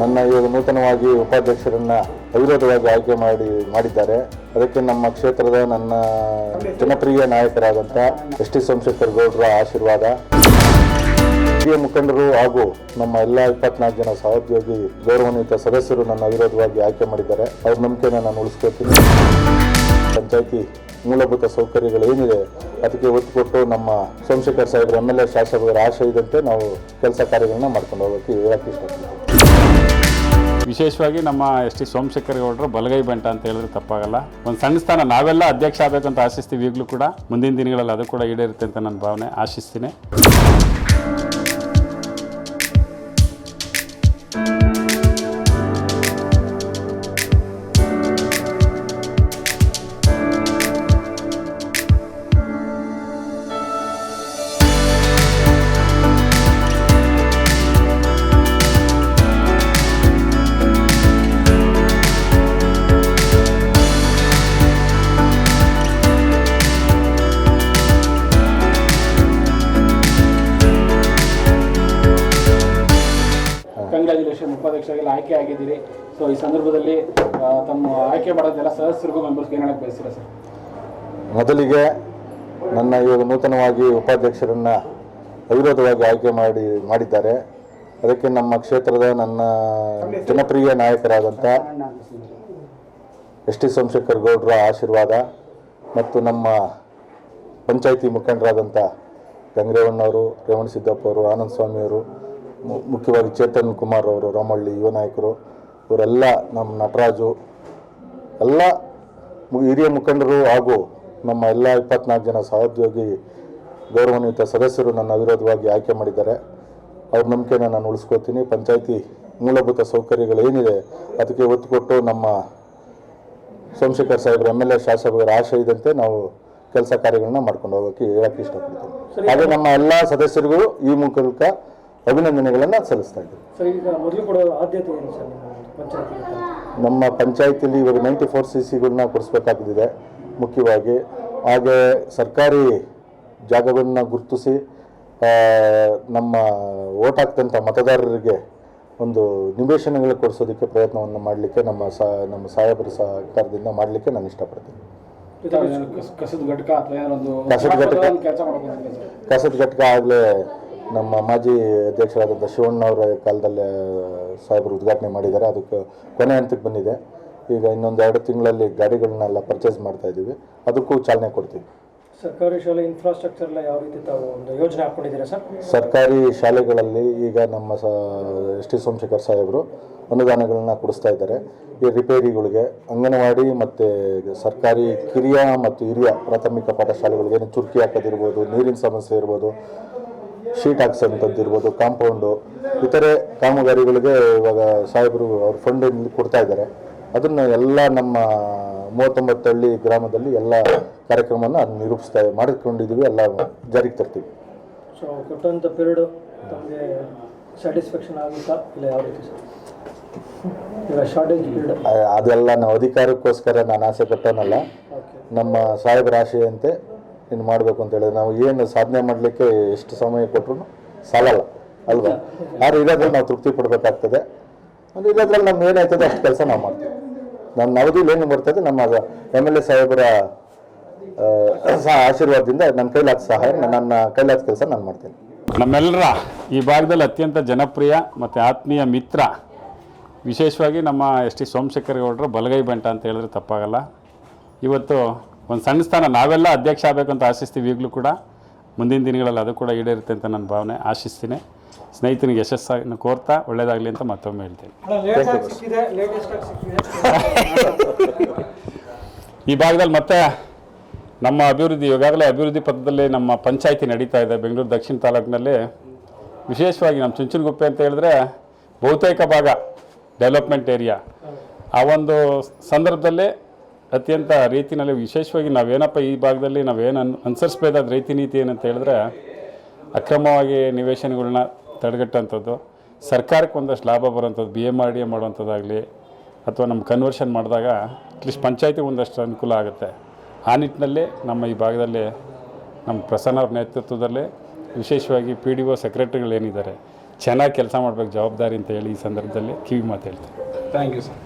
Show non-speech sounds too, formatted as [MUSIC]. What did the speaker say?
ನನ್ನ ಇವಾಗ ನೂತನವಾಗಿ ಉಪಾಧ್ಯಕ್ಷರನ್ನ ಅವಿರೋಧವಾಗಿ ಆಯ್ಕೆ ಮಾಡಿ, ಮಾಡಿದ್ದಾರೆ. ಅದಕ್ಕೆ ನಮ್ಮ ಕ್ಷೇತ್ರದ ನನ್ನ ಜನಪ್ರಿಯ ನಾಯಕರಾದಂಥ ಎಸ್ ಟಿ ಸೋಮಶೇಖರ್ ಗೌಡರ ಆಶೀರ್ವಾದ. ಹಿರಿಯ ಮುಖಂಡರು ಹಾಗೂ ನಮ್ಮ ಎಲ್ಲ ಇಪ್ಪತ್ನಾಲ್ಕು ಜನ ಸಹೋದ್ಯೋಗಿ ಗೌರವಾನ್ವಿತ ಸದಸ್ಯರು ನನ್ನ ಅವಿರೋಧವಾಗಿ ಆಯ್ಕೆ ಮಾಡಿದ್ದಾರೆ. ಅವ್ರ ನಂಬಿಕೆನ ನಾನು ಉಳಿಸ್ಕೊಳ್ತೀನಿ. ಪಂಚಾಯತಿ ಮೂಲಭೂತ ಸೌಕರ್ಯಗಳು ಏನಿದೆ, ಅದಕ್ಕೆ ಒತ್ತು ಕೊಟ್ಟು ನಮ್ಮ ಸೋಮಶೇಖರ್ ಸಾಹೇಬ್ರ, ಎಂ ಎಲ್ ಎ ಶಾಸಕರ ಆಶಯ ನಾವು ಕೆಲಸ ಕಾರ್ಯಗಳನ್ನ ಮಾಡ್ಕೊಂಡು ಹೋಗೋಕೆ ಹೇಳಕ್ಕೆ ಇಷ್ಟಪಡ್ತೀನಿ. ವಿಶೇಷವಾಗಿ ನಮ್ಮ ಎಸ್ ಟಿ ಸೋಮಶೇಖರ್ ಗೌಡರು ಬಲಗೈ ಬಂಟ ಅಂತ ಹೇಳಿದ್ರೆ ತಪ್ಪಾಗಲ್ಲ. ಒಂದು ಸಣ್ಣ ಸ್ಥಾನ ನಾವೆಲ್ಲ ಅಧ್ಯಕ್ಷ ಆಗಬೇಕಂತ ಆಶಿಸ್ತೀವಿ ಈಗಲೂ ಕೂಡ. ಮುಂದಿನ ದಿನಗಳಲ್ಲಿ ಅದು ಕೂಡ ಈಡೇರುತ್ತೆ ಅಂತ ನನ್ನ ಭಾವನೆ. ಆಶಿಸ್ತೀನಿ. ಉಪಾಧ್ಯಕ್ಷರಾಗೆಲ್ಲ ಆಯ್ಕೆ ಆಗಿದ್ದೀರಿ. ಸೊ ಈ ಸಂದರ್ಭದಲ್ಲಿ ತಮ್ಮ ಆಯ್ಕೆ ಮಾಡೋದೆಲ್ಲ ಸದಸ್ಯರಿಗೂ ಮೆಂಬರ್ಸ್ಗೆ ಏನು ಹೇಳಕ್ಕೆ ಸರ್? ಮೊದಲಿಗೆ ನನ್ನ ಇವಾಗ ನೂತನವಾಗಿ ಉಪಾಧ್ಯಕ್ಷರನ್ನ ಅವಿರೋಧವಾಗಿ ಆಯ್ಕೆ ಮಾಡಿ, ಮಾಡಿದ್ದಾರೆ. ಅದಕ್ಕೆ ನಮ್ಮ ಕ್ಷೇತ್ರದ ನನ್ನ ಜನಪ್ರಿಯ ನಾಯಕರಾದಂಥ ಎಸ್ ಟಿ ಸೋಮಶೇಖರ್ ಗೌಡರ ಆಶೀರ್ವಾದ ಮತ್ತು ನಮ್ಮ ಪಂಚಾಯಿತಿ ಮುಖಂಡರಾದಂಥ ಗಂಗರೇವಣ್ಣವರು ರೇವಣ ಸಿದ್ದಪ್ಪ ಅವರು, ಆನಂದ ಸ್ವಾಮಿಯವರು ಮುಖ್ಯವಾಗಿ ಚೇತನ್ ಕುಮಾರ್ ಅವರು ರಾಮಳ್ಳಿ ಯುವ ನಾಯಕರು ಇವರೆಲ್ಲ ನಮ್ಮ ನಟರಾಜು ಎಲ್ಲ ಹಿರಿಯ ಮುಖಂಡರು ಹಾಗೂ ನಮ್ಮ ಎಲ್ಲ ಇಪ್ಪತ್ನಾಲ್ಕು ಜನ ಸಹೋದ್ಯೋಗಿ ಗೌರವಾನ್ವಿತ ಸದಸ್ಯರು ನನ್ನ ಅವಿರೋಧವಾಗಿ ಆಯ್ಕೆ ಮಾಡಿದ್ದಾರೆ. ಅವ್ರ ನಂಬಿಕೆನ ನಾನು ಉಳಿಸ್ಕೋತೀನಿ ಪಂಚಾಯಿತಿ ಮೂಲಭೂತ ಸೌಕರ್ಯಗಳು ಏನಿದೆ ಅದಕ್ಕೆ ಒತ್ತು ಕೊಟ್ಟು ನಮ್ಮ ಸೋಮಶೇಖರ್ ಸಾಹೇಬ್ರ ಎಂ ಎಲ್ ಎ ಶಾಸಕರ ಆಶಯ ಇದ್ದಂತೆ ನಾವು ಕೆಲಸ ಕಾರ್ಯಗಳನ್ನ ಮಾಡ್ಕೊಂಡು ಹೋಗೋಕೆ ಹೇಳಕ್ಕೆ ಇಷ್ಟಪಡ್ತೀನಿ. ಹಾಗೆ ನಮ್ಮ ಎಲ್ಲ ಸದಸ್ಯರಿಗೂ ಈ ಮೂಲಕ ಅಭಿನಂದನೆಗಳನ್ನು ಸಲ್ಲಿಸ್ತಾ ಇದ್ದೀವಿ. ನಮ್ಮ ಪಂಚಾಯತಿಲಿ ಇವಾಗ ನೈಂಟಿ ಫೋರ್ ಸಿ ಸಿಗಳನ್ನ ಕೊಡಿಸ್ಬೇಕಾಗಿದೆ ಮುಖ್ಯವಾಗಿ. ಹಾಗೆ ಸರ್ಕಾರಿ ಜಾಗಗಳನ್ನ ಗುರುತಿಸಿ ನಮ್ಮ ಓಟ್ ಹಾಕ್ದಂಥ ಮತದಾರರಿಗೆ ಒಂದು ನಿವೇಶನಗಳು ಕೊಡಿಸೋದಕ್ಕೆ ಪ್ರಯತ್ನವನ್ನು ಮಾಡಲಿಕ್ಕೆ ನಮ್ಮ ಸಾ ನಮ್ಮ ಸಾಹೇಬರ ಸಹಕಾರದಿಂದ ಮಾಡಲಿಕ್ಕೆ ನಾನು ಇಷ್ಟಪಡ್ತೀನಿ. ಕಸದ ಘಟಕ ಆಗಲೇ ನಮ್ಮ ಮಾಜಿ ಅಧ್ಯಕ್ಷರಾದಂಥ ಶಿವಣ್ಣವರ ಕಾಲದಲ್ಲಿ ಸಾಹೇಬರು ಉದ್ಘಾಟನೆ ಮಾಡಿದ್ದಾರೆ. ಅದಕ್ಕೆ ಕೊನೆ ಹಂತಕ್ಕೆ ಬಂದಿದೆ. ಈಗ ಇನ್ನೊಂದು ಎರಡು ತಿಂಗಳಲ್ಲಿ ಗಾಡಿಗಳನ್ನೆಲ್ಲ ಪರ್ಚೇಸ್ ಮಾಡ್ತಾ ಇದ್ದೀವಿ. ಅದಕ್ಕೂ ಚಾಲನೆ ಕೊಡ್ತೀವಿ. ಸರ್ಕಾರಿ ಶಾಲೆ ಇನ್ಫ್ರಾಸ್ಟ್ರಕ್ಚರ್ ಎಲ್ಲ ಯಾವ ರೀತಿ ತಾವು ಒಂದು ಯೋಜನೆ ಹಾಕೊಂಡಿದ್ದೀರಾ ಸರ್? ಸರ್ಕಾರಿ ಶಾಲೆಗಳಲ್ಲಿ ಈಗ ನಮ್ಮ ಸ ಎಸ್ ಟಿ ಸೋಮಶೇಖರ್ ಸಾಹೇಬರು ಅನುದಾನಗಳನ್ನ ಕೊಡಿಸ್ತಾ ಇದ್ದಾರೆ. ಈ ರಿಪೇರಿಗಳಿಗೆ ಅಂಗನವಾಡಿ ಮತ್ತು ಸರ್ಕಾರಿ ಕಿರಿಯ ಮತ್ತು ಹಿರಿಯ ಪ್ರಾಥಮಿಕ ಪಾಠಶಾಲೆಗಳಿಗೆ ಚುರುಕಿ ಚುರ್ಕಿ ಹಾಕೋದಿರ್ಬೋದು ನೀರಿನ ಸಮಸ್ಯೆ ಇರ್ಬೋದು ಶೀಟ್ ಹಾಕ್ಸೋಂಥದ್ದು ಇರ್ಬೋದು ಕಾಂಪೌಂಡು ಇತರೆ ಕಾಮಗಾರಿಗಳಿಗೆ ಇವಾಗ ಸಾಹೇಬರು ಅವ್ರ ಫಂಡ್ ಕೊಡ್ತಾ ಇದ್ದಾರೆ. ಅದನ್ನು ಎಲ್ಲ ನಮ್ಮ ಮೂವತ್ತೊಂಬತ್ತು ಹಳ್ಳಿ ಗ್ರಾಮದಲ್ಲಿ ಎಲ್ಲ ಕಾರ್ಯಕ್ರಮವನ್ನು ಅದನ್ನ ನಿರೂಪಿಸ್ತಾ ಮಾಡಿಕೊಂಡಿದ್ದೀವಿ ಎಲ್ಲ ಜಾರಿಗೆ ತರ್ತೀವಿ. ಸೊ ಕೊಟ್ಟಂಥ ಪೀರಿಯಡ್ ತಮಗೆ ಸ್ಯಾಟಿಸ್ಫ್ಯಾಕ್ಷನ್ ಆಗುತ್ತಾ? ಇಲ್ಲ ಯಾವ ರೀತಿ ಸರ್? ಈಗ ಶಾರ್ಟೇಜ್ ಪೀರಿಯಡ್ ಆ- ಅದೆಲ್ಲ ನಾವು ಅಧಿಕಾರಕ್ಕೋಸ್ಕರ ನಾನು ಆಸೆ ಪಟ್ಟನಲ್ಲ. ನಮ್ಮ ಸಾಹೇಬರ ಆಶೆಯಂತೆ ಇನ್ನು ಮಾಡಬೇಕು ಅಂತ ಹೇಳಿದ್ರೆ ನಾವು ಏನು ಸಾಧನೆ ಮಾಡಲಿಕ್ಕೆ ಎಷ್ಟು ಸಮಯ ಕೊಟ್ಟರು ಸಾಲಲ್ಲ, ಅಲ್ವಾ? ಆದರೆ ಇರೋದ್ರಲ್ಲಿ ನಾವು ತೃಪ್ತಿ ಪಡಬೇಕಾಗ್ತದೆ. ಅಂದರೆ ಇರೋದ್ರಲ್ಲಿ ನಮ್ಮ ಏನಾಯ್ತದೆ ಅಷ್ಟು ಕೆಲಸ ನಾವು ಮಾಡ್ತೀವಿ. ನಮ್ಮ ಅವಧಿಲಿ ಏನು ಬರ್ತದೆ, ನಮ್ಮ ಎಂ ಎಲ್ ಎ ಸಾಹೇಬರ ಆಶೀರ್ವಾದದಿಂದ ನನ್ನ ಕೈಲಾದ ಸಹಾಯ ನನ್ನ ಕೈಲಾದ ಕೆಲಸ ನಾನು ಮಾಡ್ತೇನೆ. ನಮ್ಮೆಲ್ಲರ ಈ ಭಾಗದಲ್ಲಿ ಅತ್ಯಂತ ಜನಪ್ರಿಯ ಮತ್ತು ಆತ್ಮೀಯ ಮಿತ್ರ, ವಿಶೇಷವಾಗಿ ನಮ್ಮ ಎಸ್ ಟಿ ಸೋಮಶೇಖರ್ ಗೌಡರು ಬಲಗೈ ಬಂಟ ಅಂತ ಹೇಳಿದ್ರೆ ತಪ್ಪಾಗಲ್ಲ. ಇವತ್ತು ಒಂದು ಸಣ್ಣ ಸ್ಥಾನ ನಾವೆಲ್ಲ ಅಧ್ಯಕ್ಷ ಆಗಬೇಕು ಅಂತ ಆಶಿಸ್ತೀವಿ ಈಗಲೂ ಕೂಡ. ಮುಂದಿನ ದಿನಗಳಲ್ಲಿ ಅದು ಕೂಡ ಈಡೇರುತ್ತೆ ಅಂತ ನನ್ನ ಭಾವನೆ. ಆಶಿಸ್ತೀನಿ. ಸ್ನೇಹಿತನಿಗೆ ಯಶಸ್ಸನ್ನು ಕೋರ್ತಾ ಒಳ್ಳೇದಾಗಲಿ ಅಂತ ಮತ್ತೊಮ್ಮೆ ಹೇಳ್ತೀನಿ. [LAUGHS] ಈ ಭಾಗದಲ್ಲಿ ಮತ್ತೆ ನಮ್ಮ ಅಭಿವೃದ್ಧಿ ಈಗಾಗಲೇ ಅಭಿವೃದ್ಧಿ ಪಥದಲ್ಲಿ ನಮ್ಮ ಪಂಚಾಯಿತಿ ನಡೀತಾ ಇದೆ ಬೆಂಗಳೂರು ದಕ್ಷಿಣ ತಾಲೂಕಿನಲ್ಲಿ. ವಿಶೇಷವಾಗಿ ನಮ್ಮ ಚುಂಚನಗುಪ್ಪೆ ಅಂತ ಹೇಳಿದ್ರೆ ಬಹುತೇಕ ಭಾಗ ಡೆವಲಪ್ಮೆಂಟ್ ಏರಿಯಾ. ಆ ಒಂದು ಸಂದರ್ಭದಲ್ಲಿ ಅತ್ಯಂತ ರೀತಿನಲ್ಲಿ ವಿಶೇಷವಾಗಿ ನಾವೇನಪ್ಪ ಈ ಭಾಗದಲ್ಲಿ ನಾವೇನು ಅನ್ ಅನುಸರಿಸಬೇಕಾದ ರೀತಿ ನೀತಿ ಏನಂತ ಹೇಳಿದ್ರೆ ಅಕ್ರಮವಾಗಿ ನಿವೇಶನಗಳನ್ನ ತಡೆಗಟ್ಟುವಂಥದ್ದು ಸರ್ಕಾರಕ್ಕೆ ಒಂದಷ್ಟು ಲಾಭ ಬರೋಂಥದ್ದು B M R D A ಮಾಡುವಂಥದ್ದಾಗಲಿ ಅಥವಾ ನಮ್ಮ ಕನ್ವರ್ಷನ್ ಮಾಡಿದಾಗ ಅಟ್ಲೀಸ್ಟ್ ಪಂಚಾಯತಿ ಒಂದಷ್ಟು ಅನುಕೂಲ ಆಗುತ್ತೆ. ಆ ನಿಟ್ಟಿನಲ್ಲಿ ನಮ್ಮ ಈ ಭಾಗದಲ್ಲಿ ನಮ್ಮ ಪ್ರಸನ್ನ ಅವ್ರ ನೇತೃತ್ವದಲ್ಲಿ ವಿಶೇಷವಾಗಿ ಪಿ ಡಿ ಒ ಸೆಕ್ರೆಟರಿಗಳೇನಿದ್ದಾರೆ ಚೆನ್ನಾಗಿ ಕೆಲಸ ಮಾಡಬೇಕು ಜವಾಬ್ದಾರಿ ಅಂತ ಹೇಳಿ ಈ ಸಂದರ್ಭದಲ್ಲಿ ಕಿವಿ ಮಾತು ಹೇಳ್ತೀನಿ. Thank you sir